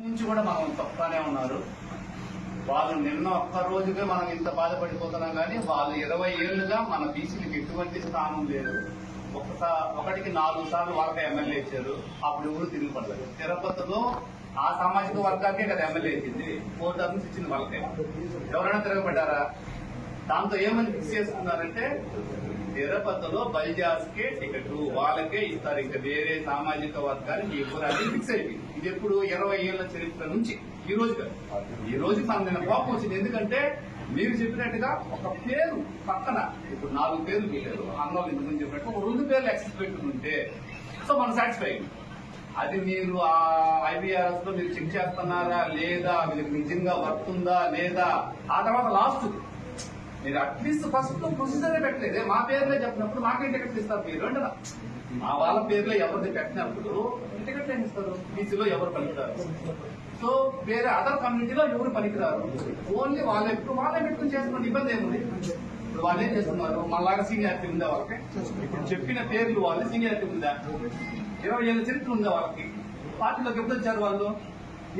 నుంచి కూడా మనం తప్పనే ఉన్నారు. వాళ్ళు నిన్న ఒక్క రోజుగా మనం ఇంత బాధపడిపోతున్నాం కానీ వాళ్ళు ఇరవై ఏళ్ళుగా మన బీసీలకు ఎటువంటి స్థానం లేదు. ఒకసారి ఒకటికి నాలుగు సార్లు వరకు ఎమ్మెల్యే ఇచ్చారు. అప్పుడు ఎవరు తిరిగిపడలేదు. తిరుపతిలో ఆ సామాజిక వర్గానికే కదా ఎమ్మెల్యే ఇచ్చింది. ఫోర్ టర్మ్స్ ఇచ్చింది వాళ్ళకే. ఎవరైనా తిరగబడ్డారా? దాంతో ఏమని ఫిక్స్ చేసుకున్నారంటే తిరుపతిలో బల్జాస్కే టికెట్ వాళ్ళకే ఇస్తారు. ఇంకా వేరే సామాజిక వర్గానికి ఇవ్వరాని ఫిక్స్ అయిపోయింది. ఇది ఎప్పుడు? ఇరవై ఏళ్ళ చరిత్ర నుంచి. ఈ రోజు ఈ రోజు మనం కోపం వచ్చింది. ఎందుకంటే మీరు చెప్పినట్టుగా ఒక పేరు పక్కన. ఇప్పుడు నాలుగు పేర్లు పెట్టారు. అన్నోళ్ళు ఇంత చెప్పినట్టు ఒక రెండు పేర్లు ఎక్సెస్ పెట్టుకుంటే సో మనం సాటిస్ఫై అయింది అది మీరు ఆ ఐబీఆర్ఎస్లో మీరు చెక్ చేస్తున్నారా? లేదా మీకు నిజంగా వర్తుందా లేదా ఆ తర్వాత లాస్ట్ మీరు అట్లీస్ట్ ఫస్ట్ ప్రొసీజరే పెట్టలేదు. మా పేర్లే చెప్పినప్పుడు మాకేం టికెట్లు ఇస్తారు మీరు? అంటారా మా వాళ్ళ పేరులో ఎవరిది పెట్టినప్పుడు టికెట్లు ఏమి ఇస్తారు? బీసీలో ఎవరు పనికిరారు? సో వేరే అదర్ కమ్యూనిటీలో ఎవరు పనికిరారు? ఓన్లీ వాళ్ళ ఇప్పుడు వాళ్ళే పెట్టుకుని చేస్తున్న ఇబ్బంది ఏముంది? ఇప్పుడు వాళ్ళు ఏం చేస్తున్నారు? మళ్ళాగా సీనియారిటీ ఉందా వాళ్ళకి. ఇప్పుడు చెప్పిన పేర్లు వాళ్ళు సీనియారిటీ ఉందా ఇరవై ఏళ్ళ చరిత్ర ఉందా వాళ్ళకి. పార్టీలోకి ఎప్పుడు వచ్చారు వాళ్ళు?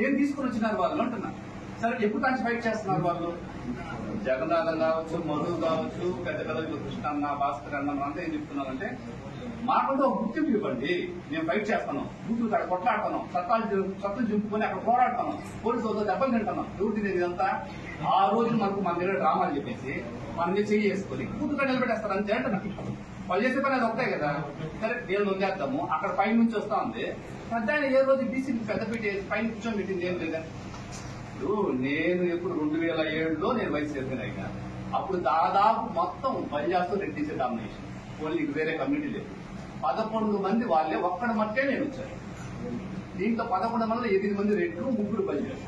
ఏం తీసుకుని వచ్చినారు వాళ్ళు? అంటున్నారు సరే ఎప్పుడు దానికి ఫైట్ చేస్తున్నారు వాళ్ళు? జగన్నాథం కావచ్చు మధు కావచ్చు పెద్ద పెద్ద కృష్ణ అన్న భాస్కర్ అన్న అంతా ఏం చెప్తున్నారంటే మాకంటే ఒక గుర్తింపు ఇవ్వండి. మేము ఫైట్ చేస్తాను గుర్తులు అక్కడ కొట్లాడుతున్నాం. చట్టాలు జు- చట్టం చింపుకొని అక్కడ పోరాడుతున్నాం. పోలీసులతో దెబ్బలు తింటున్నాం. ఎవరు తినేది ఇదంతా? ఆ రోజు మనకు మన దగ్గర డ్రామాలు చెప్పేసి మన మీద చేయి చేసుకొని గుర్తుగా నిలబెట్టేస్తారు. అంతే నాకు వాళ్ళు చేసే పని అది ఒకటే కదా. సరే నేను వదిలేద్దాము అక్కడ పైన నుంచి వస్తా ఉంది. పెద్ద ఏ రోజు బీసీ పెద్ద పెట్టి పైన కూర్చొని పెట్టింది ఏం లేదా? ఇప్పుడు నేను ఎప్పుడు రెండు వేల ఏడులో నేను వైస్ చైర్మన్ అయినా అప్పుడు దాదాపు మొత్తం పంజాబ్ రెడ్డిసే డామినేషన్. ఓన్లీ వేరే కమ్యూనిటీ లేదు. పదకొండు మంది వాళ్ళే ఒక్కడ మట్టే నేను వచ్చాను. దీంట్లో పదకొండు మంది ఎనిమిది మంది రెడ్లు ముగ్గురు పంజాబ్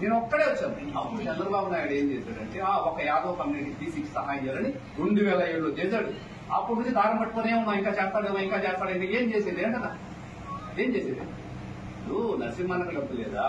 నేను ఒక్కడే వచ్చాను. అప్పుడు చంద్రబాబు నాయుడు ఏం చేశాడంటే ఆ ఒక యాదవ్ కమ్యూనిటీ బీసీకి సహాయం చేయాలని రెండు వేల ఏడులో చేశాడు. అప్పుడు నుంచి దారం పట్టుకునే ఉన్నా ఇంకా చేస్తాడేమో ఇంకా చేస్తాడేమో ఏం చేసేది? ఏంటన్నా? ఏం చేసేది? ఇప్పుడు నరసింహన్నకు డబ్బు లేదా